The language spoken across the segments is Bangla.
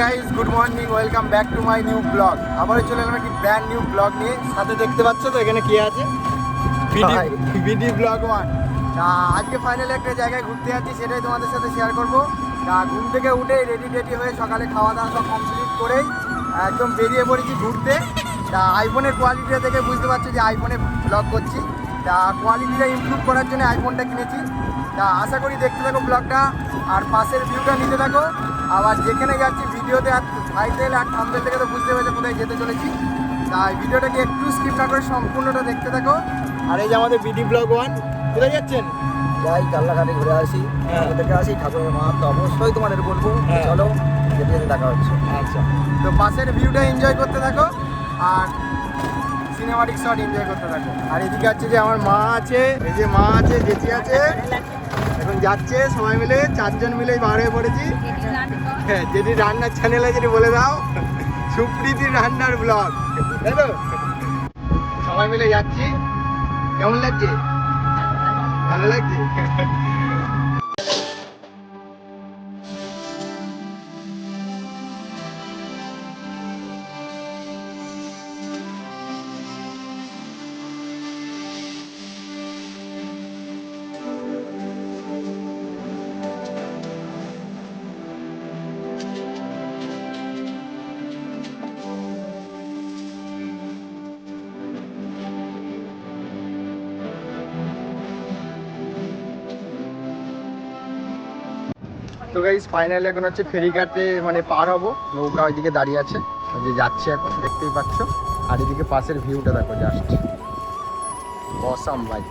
Guys good morning welcome back to my new blog আবারও চলে এলাম একটি ব্র্যান্ড নিউ ব্লগ নিয়ে। সাথে দেখতে পাচ্ছ তো এখানে কি আছে. বিডি ব্লগ ওয়ান তা আজকে ফাইনালি একটা জায়গায় ঘুরতে যাচ্ছি সেটাই তোমাদের সাথে শেয়ার করব। তা ঘুম থেকে উঠে রেডি রেডি হয়ে সকালে খাওয়া দাওয়া সব কমপ্লিট করেই একদম বেরিয়ে পড়েছি ঘুরতে। তা আইফোনের কোয়ালিটিটা দেখে বুঝতে পারছ যে আইফোনে ব্লগ করছি। তা কোয়ালিটিটা ইমপ্রুভ করার জন্য আইফোনটা কিনেছি। তা আশা করি দেখতে থাকো ব্লগটা আর পাশের ভিউটা নিতে থাকো। আবার যেখানে যাচ্ছি ভিডিওতে আর টাইটেল আর থাম্বেল থেকে তো বুঝতে পেরেছ কোথায় যেতে চলেছি। তাই ভিডিওটাকে একটু স্কিপ না করে সম্পূর্ণটা দেখতে থাকো। আর এই যে আমাদের বিডি ব্লগ ওয়ান কোথায় যাচ্ছেন? যাই কাল্লাঘাটে ঘুরে আসি। হ্যাঁ। থেকে আসি ঠাকুরের মা তো অবশ্যই তোমাদের বলব। হ্যাঁ। চলো যেতে যেতে দেখা হচ্ছে। আচ্ছা। তো পাশের ভিউটা এনজয় করতে থাকো আর সিনেমাটিক শট এনজয় করতে থাকো। আর এদিকে আছে যে আমার মা আছে এই যে মা আছে জেঠি আছে। এখন যাচ্ছে সবাই মিলে চারজন মিলেই বার হয়ে পড়েছি। হ্যাঁ যেটি রান্নার চ্যানেলে যদি বলে দাও। সুপ্রীতির রান্নার ব্লগ তাই সবাই মিলে যাচ্ছি। কেমন লাগছে? ভালো লাগছে? তো গাইস ফাইনালি এখন হচ্ছে ফেরিঘাটে মানে পার হব। নৌকা ওইদিকে দাঁড়িয়ে আছে। যে যাচ্ছে এখন, দেখতেই পাচ্ছ। আর এদিকে পাশের ভিউটা দেখো জাস্ট অসাম ভাই।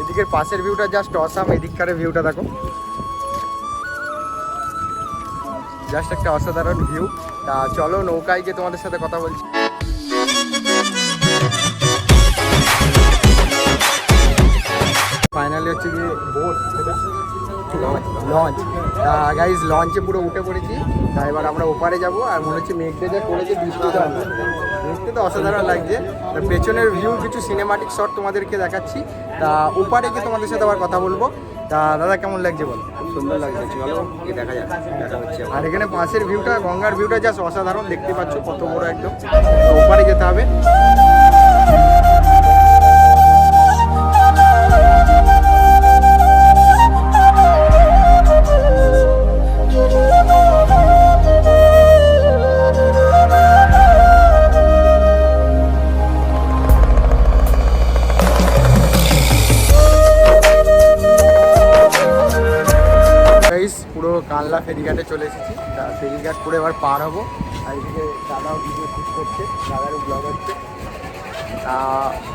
এদিকের পাশের ভিউটা জাস্ট অসাম এদিককার ভিউটা দেখো। জাস্ট একটা অসাধারণ ভিউ তা চলো, নৌকায় গিয়ে তোমাদের সাথে কথা বলছি। ফাইনালি হচ্ছে গিয়ে বোট লঞ্চ তা গাইজ লঞ্চে পুরো উঠে পড়েছি। তা এবার আমরা ওপারে যাব আর মনে হচ্ছে মেঘটা যা করেছে বৃষ্টি তো দেখতে তো অসাধারণ লাগছে। তা পেছনের ভিউ কিছু সিনেমাটিক শট তোমাদেরকে দেখাচ্ছি। তা ওপারে গিয়ে তোমাদের সাথে আবার কথা বলব। তা দাদা কেমন লাগছে বলো? সুন্দর লাগছে চলো গিয়ে দেখা যাক দেখা হচ্ছে আর এখানে পাশের ভিউটা গঙ্গার ভিউটা জাস্ট অসাধারণ দেখতে পাচ্ছ কত বড় একদম। ওপারে যেতে হবে। ফেরিঘাটে চলে এসেছি। তা ফেরিঘাট করে এবার পার হব। আর এদিকে দাদাও ভিডিও শুট করছে দাদারও ব্লগ হচ্ছে। তা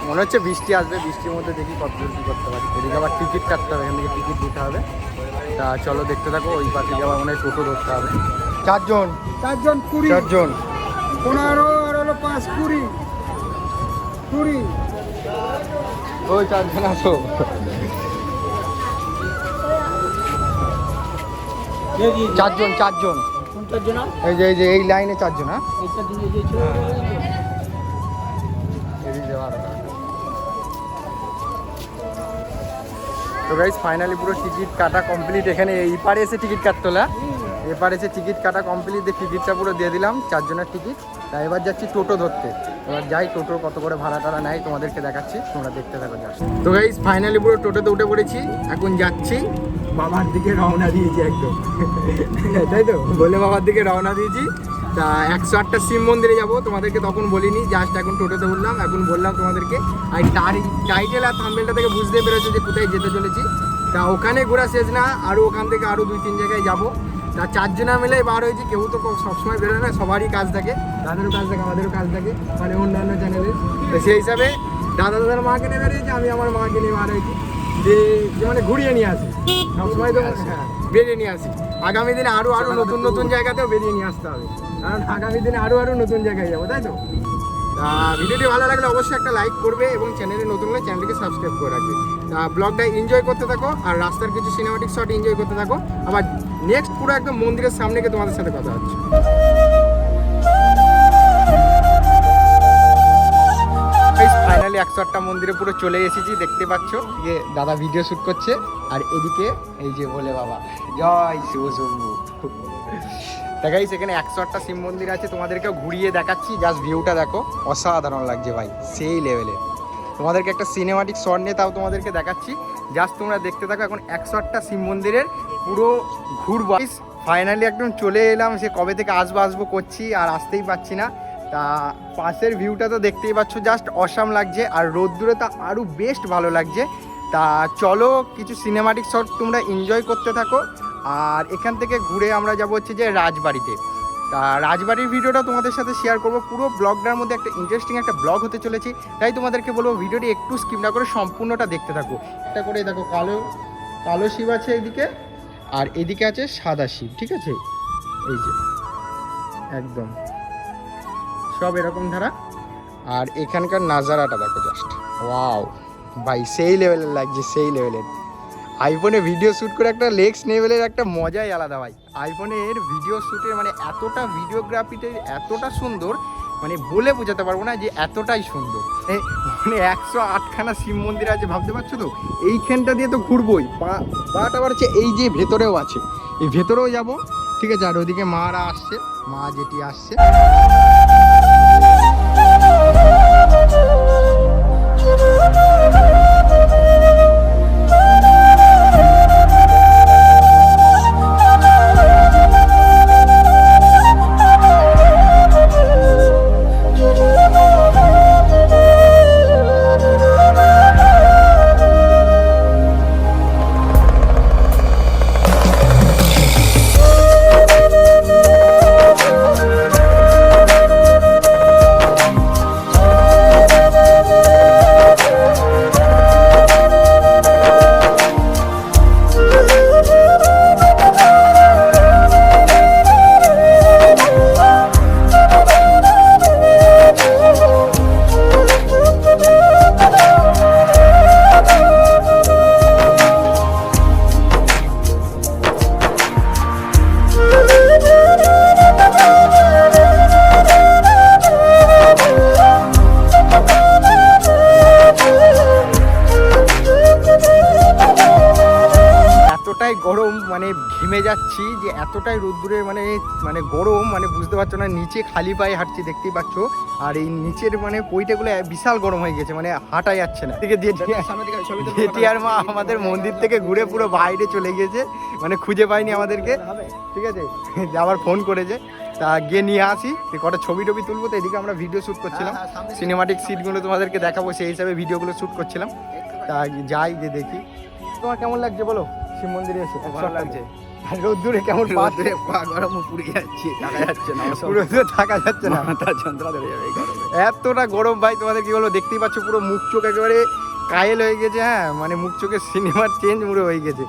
মনে হচ্ছে বৃষ্টি আসবে বৃষ্টির মধ্যে দেখি কত দূর কী করতে পারি। এদিকে আবার টিকিট কাটতে হবে এখান থেকে টিকিট দিতে হবে। তা চলো দেখতে থাকো ওই পাশে আবার মনে হয় টোটো ধরতে হবে। চারজন। চারজন কুড়ি। চারজন। পনেরো আর হলো পাঁচ কুড়ি। কুড়ি। ওই চারজন আসো। চারজন চারজন। এই যে এই যে এই লাইনে চারজন হ্যাঁ? তো গাইজ ফাইনালি পুরো টিকিট কাটা কমপ্লিট এখানে এই পারে এসে টিকিট কাটতো না? এপারে এসে টিকিট কাটা কমপ্লিট দিয়ে টিকিটটা পুরো দিয়ে দিলাম চারজনের টিকিট তা এবার যাচ্ছি টোটো ধরতে। এবার যাই টোটো কত করে ভাড়া টাড়া নেয় তোমাদেরকে দেখাচ্ছি তোমরা দেখতে থাকো যাচ্ছি তো গাইজ ফাইনালি পুরো টোটোতে উঠে পড়েছি এখন যাচ্ছি। বাবার দিকে রওনা দিয়েছি একদম। তাই তো? বলে বাবার দিকে রওনা দিয়েছি। তা একশো আটটা শিব মন্দিরে যাব। তোমাদেরকে তখন বলিনি জাস্ট এখন টোটোতে উঠলাম। এখন বললাম তোমাদেরকে, আর টাইটেল আর থাম্বেলটা থেকে বুঝতে পেরেছ যে কোথায় যেতে চলেছি। তা ওখানে ঘোরা শেষ না আরও ওখান থেকে আরও দুই তিন জায়গায় যাব। তা চারজনা মিলে বার হয়েছি, কেউ তো সবসময় বেরোয় না, সবারই কাজ থাকে। তাদেরও কাজ থাকে, আমাদেরও কাজ থাকে মানে অন্যান্য চ্যানেলে সেই হিসাবে দাদা দাদার মাকে নিয়ে বেরিয়েছি, আমি আমার মাকে নিয়ে বার হয়েছি। যে মানে ঘুরিয়ে নিয়ে আসি। সবসময় তো হ্যাঁ বেরিয়ে নিয়ে আসি। আগামী দিনে আরও আরও নতুন নতুন জায়গাতেও বেরিয়ে নিয়ে আসতে হবে। কারণ আগামী দিনে আরও আরও নতুন জায়গায় যাব, তাই তো? তা ভিডিওটি ভালো লাগলে অবশ্যই একটা লাইক করবে এবং চ্যানেলে নতুন হলে চ্যানেলটিকে সাবস্ক্রাইব করে রাখবে। তা ব্লগটা এনজয় করতে থাকো আর রাস্তার কিছু সিনেমাটিক শট এনজয় করতে থাকো। আবার নেক্সট পুরো একদম মন্দিরের সামনে গিয়ে তোমাদের সাথে কথা হচ্ছে। ফাইনালি একশো আটটা মন্দিরে পুরো চলে এসেছি, দেখতে পাচ্ছ। যে দাদা ভিডিও শ্যুট করছে, আর এদিকে এই যে বলে বাবা, জয় শিব শম্ভু। দেখাইস এখানে একশো আটটা শিব মন্দির আছে তোমাদেরকে ঘুরিয়ে দেখাচ্ছি জাস্ট ভিউটা দেখো। অসাধারণ লাগছে ভাই, সেই লেভেলে তোমাদেরকে একটা সিনেমাটিক শট নিয়ে তাও তোমাদেরকে দেখাচ্ছি। জাস্ট তোমরা দেখতে থাকো, এখন একশো আটটা শিব মন্দিরের পুরো ঘুরবো। ফাইনালি একদম চলে এলাম, সে কবে থেকে আসব আসব, করছি, আর আসতেই পাচ্ছি না। তা পাশের ভিউটা তো দেখতেই পাচ্ছ জাস্ট অসাম লাগছে আর রোদ্দুরে তা আরও বেস্ট ভালো লাগছে। তা চলো কিছু সিনেমাটিক শট তোমরা এনজয় করতে থাকো। আর এখান থেকে ঘুরে আমরা যাব হচ্ছে যে রাজবাড়িতে। তা রাজবাড়ির ভিডিওটা তোমাদের সাথে শেয়ার করব। পুরো ব্লগটার মধ্যে একটা ইন্টারেস্টিং একটা ব্লগ হতে চলেছে। তাই তোমাদেরকে বলব ভিডিওটি একটু স্কিপ না করে সম্পূর্ণটা দেখতে থাকো। একটা করে দেখো কালো কালো শিব আছে এদিকে আর এদিকে আছে সাদা শিব, ঠিক আছে? এই যে, একদম। সব এরকম ধারা। আর এখানকার নাজারাটা দেখো জাস্ট ওয়াও ভাই, সেই লেভেলের লাগছে, সেই লেভেলের আইফোনে ভিডিও শ্যুট করে একটা লেক্স লেভেলের একটা মজাই আলাদা ভাই। আইফোনের ভিডিও শ্যুটের মানে এতটা ভিডিওগ্রাফিতে এতটা সুন্দর মানে বলে বোঝাতে পারব না যে এতটাই সুন্দর। মানে একশো আটখানা শিব মন্দির আছে, ভাবতে পারছ তো? এইখানটা দিয়ে তো ঘুরবোই। পাটা আবার হচ্ছে এই যে ভেতরেও আছে। এই ভেতরেও যাব, ঠিক আছে? আর ওদিকে মারা আসছে, মা যেটি আসছে। বুঝতে পারছ না নিচে খালি পায়ে হাঁটছি দেখতেই পাচ্ছ। আর এই নিচের মানে পইটাগুলো বিশাল গরম হয়ে গেছে মানে হাঁটা যাচ্ছে না। থেকে আর মা আমাদের মন্দির থেকে ঘুরে পুরো বাইরে চলে গিয়েছে মানে খুঁজে পাইনি আমাদেরকে। ঠিক আছে? আবার ফোন করেছে। তা গিয়ে নিয়ে আসি কটা ছবি টবি তুলবো তো এদিকে আমরা ভিডিও শ্যুট করছিলাম। সিনেমাটিক সিটগুলো তোমাদেরকে দেখাবো সেই হিসাবে ভিডিওগুলো শ্যুট করছিলাম। তা যাই যে দেখি। তোমার কেমন লাগছে বলো? শিব মন্দিরে এসে ভালো লাগছে। আর রোদ্দুরে কেমন রোদে পা গরম পুড়ে যাচ্ছে দেখা যাচ্ছে না পুরো তো থাকা যাচ্ছে না। মাথা যন্ত্রণা ধরে যাবে এতটা গরম ভাই তোমাদের কি বলো দেখতেই পাচ্ছ পুরো মুখ চোখ একেবারে কায়েল হয়ে গেছে হ্যাঁ? মানে মুখ চোখের সিনেমার চেঞ্জ পুরো হয়ে গেছে।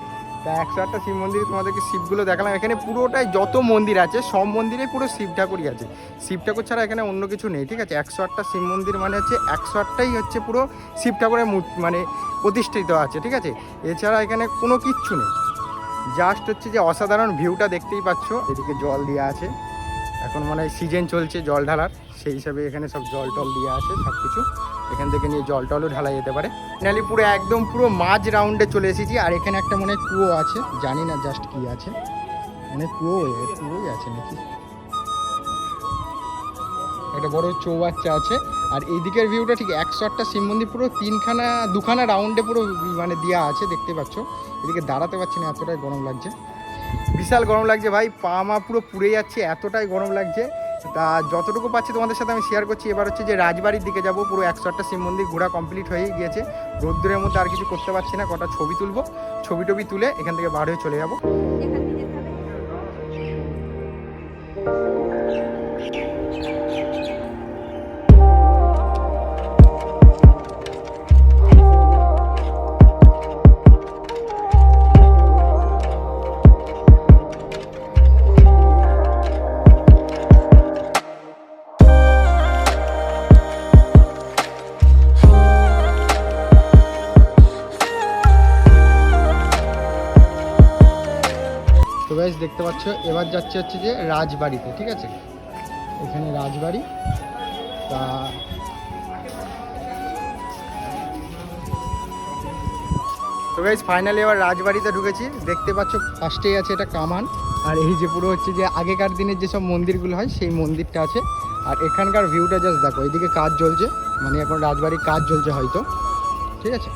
তা একশো আটটা শিব মন্দিরে তোমাদেরকে শিবগুলো দেখালাম। এখানে পুরোটাই যত মন্দির আছে সব মন্দিরে পুরো শিব ঠাকুরই আছে। শিব ঠাকুর ছাড়া এখানে অন্য কিছু নেই ঠিক আছে? একশো আটটা শিব মন্দির মানে হচ্ছে একশো আটটাই হচ্ছে পুরো শিব ঠাকুরের মানে প্রতিষ্ঠিত আছে ঠিক আছে? এছাড়া এখানে কোনো কিচ্ছু নেই। জাস্ট হচ্ছে যে অসাধারণ ভিউটা দেখতেই পাচ্ছ। এদিকে জল দেওয়া আছে। এখন মনে হয় সিজন চলছে জল ঢালার। সেই হিসাবে এখানে সব জল টল দিয়ে আছে সব কিছু এখান থেকে নিয়ে জল টলও ঢালা যেতে পারে। ফাইনালি পুরো একদম পুরো মাঝ রাউন্ডে চলে এসেছি। আর এখানে একটা মনে হয় কুয়ো আছে। জানি না জাস্ট কি আছে। মানে কুয়ো কুয়োই আছে নাকি? একটা বড় চৌবাচ্চা আছে। আর এইদিকের ভিউটা ঠিক একশো আটটা শিব মন্দির পুরো তিনখানা, দুখানা রাউন্ডে পুরো মানে দেওয়া আছে, দেখতে পাচ্ছ। এদিকে দাঁড়াতে পারছি না, এতটাই গরম লাগছে। বিশাল গরম লাগছে ভাই, পা মা পুরো পুড়ে যাচ্ছে, এতটাই গরম লাগছে। তা যতটুকু পাচ্ছি তোমাদের সাথে আমি শেয়ার করছি, এবার হচ্ছে যে রাজবাড়ির দিকে যাব, পুরো একশো আটটা শিব মন্দির ঘোরা কমপ্লিট হয়ে গিয়েছে। রোদ্দুরের মধ্যে আর কিছু করতে পারছি না, কটা ছবি তুলবো। ছবি টবি তুলে এখান থেকে বার হয়ে চলে যাব। তো গাইজ দেখতে পাচ্ছ? এবার যাচ্ছে হচ্ছে যে রাজবাড়িতে, ঠিক আছে? এখানে রাজবাড়ি। তা তো গাইজ ফাইনালি এবার রাজবাড়িতে ঢুকেছি। দেখতে পাচ্ছ ফার্স্টেই আছে এটা কামান। আর এই যে পুরো হচ্ছে যে আগেকার দিনের যেসব মন্দিরগুলো হয়, সেই মন্দিরটা আছে। আর এখানকার ভিউটা জাস্ট দেখো, এদিকে কাজ চলছে। মানে এখন রাজবাড়ির কাজ চলছে হয়তো। ঠিক আছে?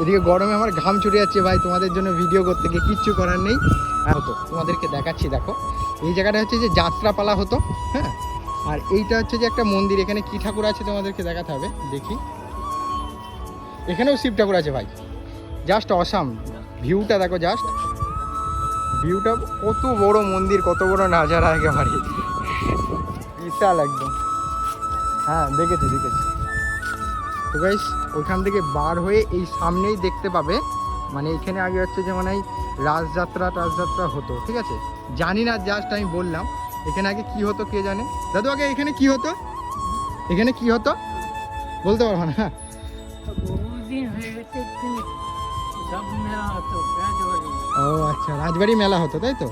এদিকে গরমে আমার ঘাম ছুটে যাচ্ছে ভাই, তোমাদের জন্য ভিডিও করতে গিয়ে কিচ্ছু করার নেই। হতো। তোমাদেরকে দেখাচ্ছি, দেখো। এই জায়গাটা হচ্ছে যে যাত্রাপালা হতো হ্যাঁ? আর এইটা হচ্ছে যে একটা মন্দির, এখানে কি ঠাকুর আছে তোমাদেরকে দেখাতে হবে? দেখি। এখানেও শিব ঠাকুর আছে ভাই। Just awesome. ভিউটা দেখো জাস্ট। ভিউটা কত বড় মন্দির, কত বড় নাজারা একেবারে। বিশাল একদম। হ্যাঁ দেখেছি দেখেছি। তো গাইস ওইখান থেকে বার হয়ে এই সামনেই দেখতে পাবে। মানে এখানে আগে হচ্ছে যে মানে রাজযাত্রা টাজযাত্রা হতো ঠিক আছে? জানি না জাস্ট আমি বললাম। এখানে আগে কি হতো কে জানে? দাদু আগে এখানে কি হতো? এখানে কি হতো? বলতে পারব না। হয়ে। ও আচ্ছা রাজবাড়ি মেলা হতো তাই তো?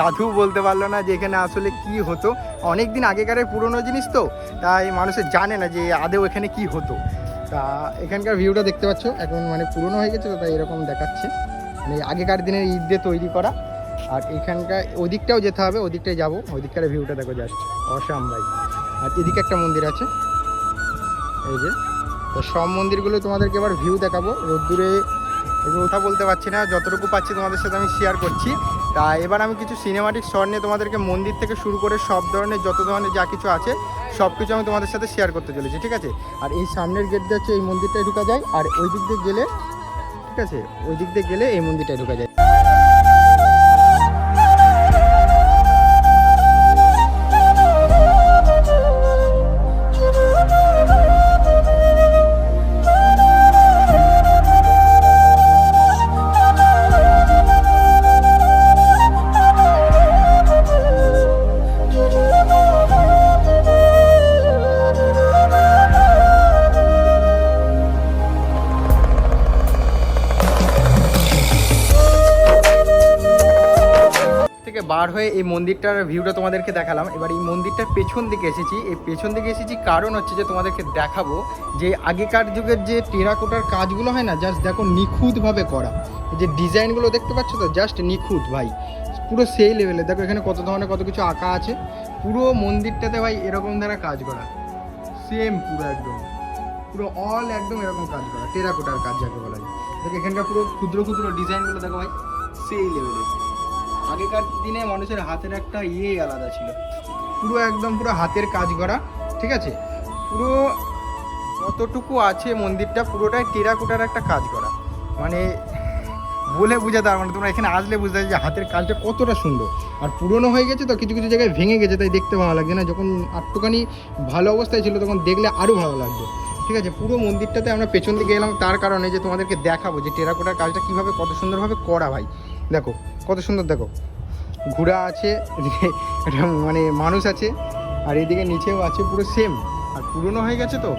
দাদু বলতে পারল না যে এখানে আসলে কি হতো। অনেক দিন আগেকারের পুরনো জিনিস তো তাই মানুষের জানে না যে আদেও এখানে কি হতো। তা এখানকার ভিউটা দেখতে পাচ্ছ। এখন মানে পুরনো হয়ে গেছে তো, তাই এরকম দেখাচ্ছে। মানে আগেকার দিনের ঈদ দিয়ে তৈরি করা। আর এখানকার ওদিকটাও যেতে হবে ওদিকটায় যাব। ওদিককার ভিউটা দেখো জাস্ট অসাম ভাই আর এদিকে একটা মন্দির আছে। এই যে, তো সব মন্দিরগুলো তোমাদেরকে এবার ভিউ দেখাবো। রোদ্দুরে কথা বলতে পারছি না, যতটুকু পাচ্ছি তোমাদের সাথে আমি শেয়ার করছি। তা এবার আমি কিছু সিনেমাটিক শট নিয়ে তোমাদেরকে মন্দির থেকে শুরু করে সব ধরনের যত ধরনের যা কিছু আছে সব কিছু আমি তোমাদের সাথে শেয়ার করতে চলেছি, ঠিক আছে? আর এই সামনের গেট দিয়ে হচ্ছে এই মন্দিরটায় ঢুকা যায়, আর ওই দিক দিয়ে গেলে, ঠিক আছে? ওই দিক দিয়ে গেলে এই মন্দিরটায় ঢুকা যায়। থেকে এই মন্দিরটার ভিউটা তোমাদেরকে দেখালাম। এবার এই মন্দিরটার পেছন দিকে এসেছি। এই পেছন দিকে এসেছি কারণ হচ্ছে যে তোমাদেরকে দেখাবো যে আগেকার যুগের যে টেরাকোটার কাজগুলো হয় না জাস্ট দেখো নিখুঁতভাবে করা। যে ডিজাইনগুলো দেখতে পাচ্ছ তো? জাস্ট নিখুঁত ভাই। পুরো সেই লেভেলে দেখো এখানে কত ধরনের কত কিছু আঁকা আছে। পুরো মন্দিরটাতে ভাই এরকম দ্বারা কাজ করা। সেম পুরো একদম। পুরো অল একদম এরকম কাজ করা। টেরাকোটার কাজ যাকে বলা যায়। দেখো এখানকার পুরো ক্ষুদ্র ক্ষুদ্র ডিজাইনগুলো দেখো ভাই। সেই লেভেলে আগেকার দিনে মানুষের হাতের একটা ইয়ে আলাদা ছিল। পুরো একদম পুরো হাতের কাজ করা, ঠিক আছে? পুরো যতটুকু আছে মন্দিরটা পুরোটাই টেরাকোটার একটা কাজ করা। মানে বলে বোঝাতে পারব না তোমরা এখানে আসলে বুঝতে যে হাতের কাজটা কতটা সুন্দর। আর পুরনো হয়ে গেছে তো কিছু কিছু জায়গায় ভেঙে গেছে, তাই দেখতে ভালো লাগছে না। যখন একটুখানি ভালো অবস্থায় ছিল তখন দেখলে আরও ভালো লাগবে ঠিক আছে, পুরো মন্দিরটাতে আমরা পেছন দিকে এলাম তার কারণে যে তোমাদেরকে দেখাবো যে টেরাকোটার কাজটা কীভাবে কত সুন্দরভাবে করা ভাই। দেখো কত সুন্দর, দেখো। ঘোড়া আছে মানে মানুষ আছে, আর এদিকে নিচেও আছে পুরো সেম আর পুরনো হয়ে গেছে তো,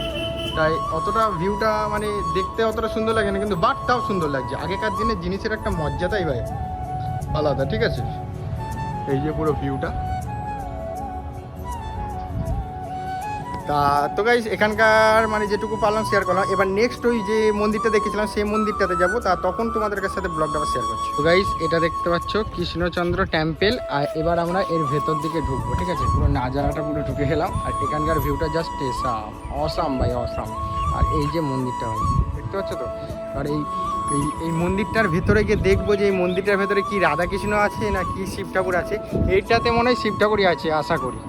তাই অতটা ভিউটা মানে দেখতে অতটা সুন্দর লাগে না, কিন্তু বাট তাও সুন্দর লাগছে। আগেকার দিনের জিনিসের একটা মর্যাদাই ভাই আলাদা, ঠিক আছে? এই যে পুরো ভিউটা তা, তো গাইস এখানকার মানে যেটুকু পারলাম শেয়ার করলাম। এবার নেক্সট ওই যে মন্দিরটা দেখেছিলাম সেই মন্দিরটাতে যাব। তা, তখন তোমাদের সাথে ব্লগটা আবার শেয়ার করছি। তো গাইস এটা দেখতে পাচ্ছ, কৃষ্ণচন্দ্র টেম্পেল আর এবার আমরা এর ভেতর দিকে ঢুকবো, ঠিক আছে? পুরো নাজারাটা পুরো ঢুকে গেলাম। আর এখানকার ভিউটা জাস্ট এসাম অসাম ভাই অসাম আর এই যে মন্দিরটা ভাই, দেখতে পাচ্ছ তো? আর এই এই এই মন্দিরটার ভেতরে গিয়ে দেখব যে এই মন্দিরটার ভেতরে কি রাধাকৃষ্ণ আছে, না কি শিব ঠাকুর আছে। এইটাতে মনে হয় শিব ঠাকুরই আছে, আশা করি।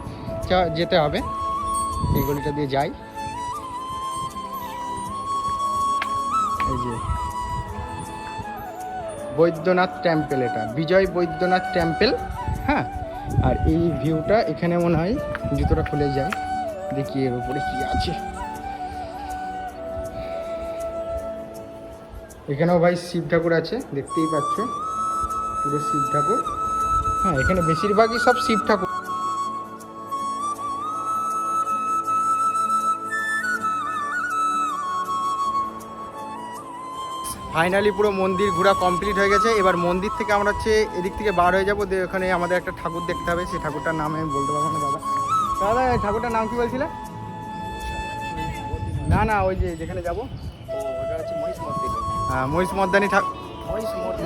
যেতে হবে। এই গলিটা দিয়ে যাই। এই যে। বৈদ্যনাথ টেম্পেল এটা। বিজয় বৈদ্যনাথ টেম্পেল হ্যাঁ? আর এই ভিউটা এখানে মনে হয় জুতোটা খুলে যায়। দেখি এর উপরে কি আছে। এখানেও ভাই শিব ঠাকুর আছে, দেখতেই পাচ্ছ। পুরো শিব ঠাকুর। হ্যাঁ এখানে বেশিরভাগই সব শিব ঠাকুর। ফাইনালি পুরো মন্দির ঘোরা কমপ্লিট হয়ে গেছে। এবার মন্দির থেকে আমরা হচ্ছে এদিক থেকে বার হয়ে যাব। দিয়ে ওখানে আমাদের একটা ঠাকুর দেখতে হবে। সেই ঠাকুরটার নাম আমি বলতে পারব না দাদা। দাদা এই ঠাকুরটার নাম কি বলছিলে? না না ওই যে যেখানে যাব। হ্যাঁ মহিষ মর্দানি ঠাকুর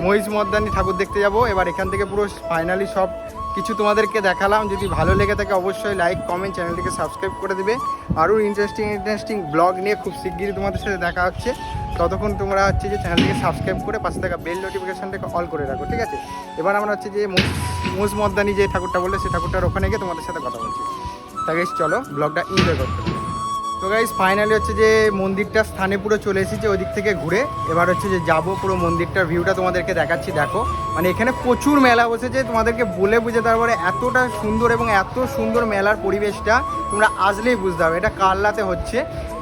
মহিষ মর্দানি ঠাকুর দেখতে যাব। এবার এখান থেকে পুরো ফাইনালি সব কিছু তোমাদেরকে দেখালাম। যদি ভালো লেগে থাকে অবশ্যই লাইক কমেন্ট চ্যানেলটিকে সাবস্ক্রাইব করে দেবে। আরও ইন্টারেস্টিং ইন্টারেস্টিং ব্লগ নিয়ে খুব শিগগিরই তোমাদের সাথে দেখা হচ্ছে। ততক্ষণ তোমরা হচ্ছে যে চ্যানেলটিকে সাবস্ক্রাইব করে পাশে থাকা বেল নোটিফিকেশানটাকে অল করে রাখো, ঠিক আছে? এবার আমরা হচ্ছে যে মোজ মর্দানি যে ঠাকুরটা বললে সেই ঠাকুরটার ওখানে গিয়ে তোমাদের সাথে কথা বলছি। তা গাইস চলো ব্লগটা এনজয় করতে তো গাইস ফাইনালি হচ্ছে যে মন্দিরটা স্থানে পুরো চলে এসেছি ওই দিক থেকে ঘুরে। এবার হচ্ছে যে যাব পুরো মন্দিরটার ভিউটা তোমাদেরকে দেখাচ্ছি, দেখো। মানে এখানে প্রচুর মেলা বসেছে, তোমাদেরকে বলে বুঝে তারপরে এতটা সুন্দর এবং এত সুন্দর মেলার পরিবেশটা তোমরা আসলেই বুঝতে হবে এটা কাল্লাতে হচ্ছে।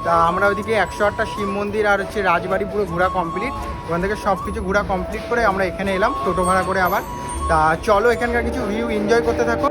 তা আমরা ওইদিকে একশো আটটা শিব মন্দির আর হচ্ছে রাজবাড়ি পুরো ঘোরা কমপ্লিট ওখান থেকে সব কিছু ঘোরা কমপ্লিট করে আমরা এখানে এলাম, টোটো ভাড়া করে আবার। তা চলো এখানকার কিছু ভিউ এনজয় করতে থাকো।